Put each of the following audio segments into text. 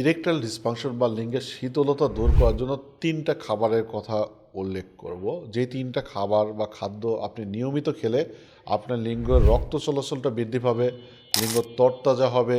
Erectile dysfunction বা লিঙ্গের শীতলতা দূর করার জন্য তিনটা খাবারের কথা উল্লেখ করব। যে তিনটা খাবার বা খাদ্য আপনি নিয়মিত খেলে আপনার লিঙ্গের রক্ত চলাচলটা বৃদ্ধি পাবে, লিঙ্গ তরতাজা হবে,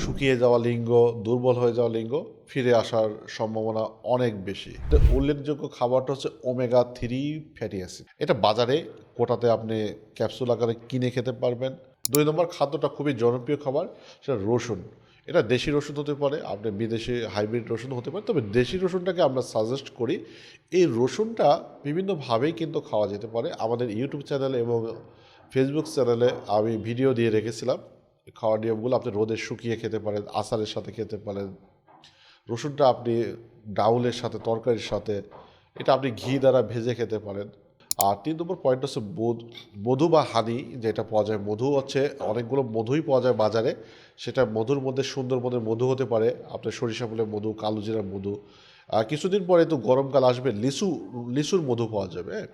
শুকিয়ে যাওয়া লিঙ্গ, দুর্বল হয়ে যাওয়া লিঙ্গ ফিরে আসার সম্ভাবনা অনেক বেশি। তো উল্লেখযোগ্য খাবারটা হচ্ছে ওমেগা থ্রি ফ্যাটি অ্যাসিড এটা বাজারে কোটাতে আপনি ক্যাপসুল আকারে কিনে খেতে পারবেন। দুই নম্বর খাদ্যটা খুবই জনপ্রিয় খাবার, সেটা রসুন। এটা দেশি রসুন হতে পারে, আপনি বিদেশি হাইব্রিড রসুন হতে পারে, তবে দেশি রসুনটাকে আমরা সাজেস্ট করি, এই রসুনটা বিভিন্নভাবেই কিন্তু খাওয়া যেতে পারে। আমাদের ইউটিউব চ্যানেলে এবং ফেসবুক চ্যানেলে আমি ভিডিও দিয়ে রেখেছিলাম, খাওয়ার নিয়মগুলো আপনি রোদে শুকিয়ে খেতে পারেন, আচারের সাথে খেতে পারেন। রসুনটা আপনি ডাউলের সাথে, তরকারির সাথে, এটা আপনি ঘি দ্বারা ভেজে খেতে পারেন। আর তিন নম্বর পয়েন্ট হচ্ছে মধু বা হানি যেটা পাওয়া যায়। মধু হচ্ছে অনেকগুলো মধুই পাওয়া যায় বাজারে। সেটা মধুর মধ্যে সুন্দর মধ্যে মধু হতে পারে, আপনার সরিষা ফুলের মধু, কালো জিরার মধু। কিছুদিন পরে তো গরমকাল আসবে, লিচু, লিচুর মধু পাওয়া যাবে হ্যাঁ?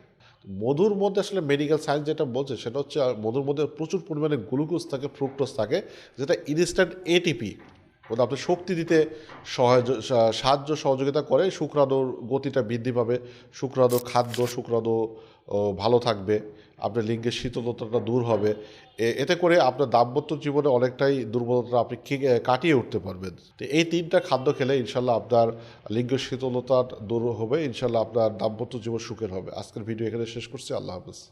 মধুর মধ্যে আসলে মেডিকেল সায়েন্স যেটা বলছে, সেটা হচ্ছে মধুর মধ্যে প্রচুর পরিমাণে গ্লুকোজ থাকে ফ্রুক্টোজ থাকে, যেটা ইনস্ট্যান্ট এটিপি আপনার শক্তি দিতে সহায় সাহায্য সহযোগিতা করে, শুক্রাণুর গতিটা বৃদ্ধি পাবে, শুক্রাণু খাদ্য, শুক্রাণু ভালো থাকবে, আপনার লিঙ্গের শীতলতাটা দূর হবে। এতে করে আপনার দাম্পত্য জীবনে অনেকটাই দুর্বলতা আপনি কাটিয়ে উঠতে পারবেন। তো এই তিনটা খাদ্য খেলে ইনশাল্লাহ আপনার লিঙ্গের শীতলতা দূর হবে, ইনশাল্লাহ আপনার দাম্পত্য জীবন সুখের হবে। আজকের ভিডিও এখানে শেষ করছি, আল্লাহ হাফেজ।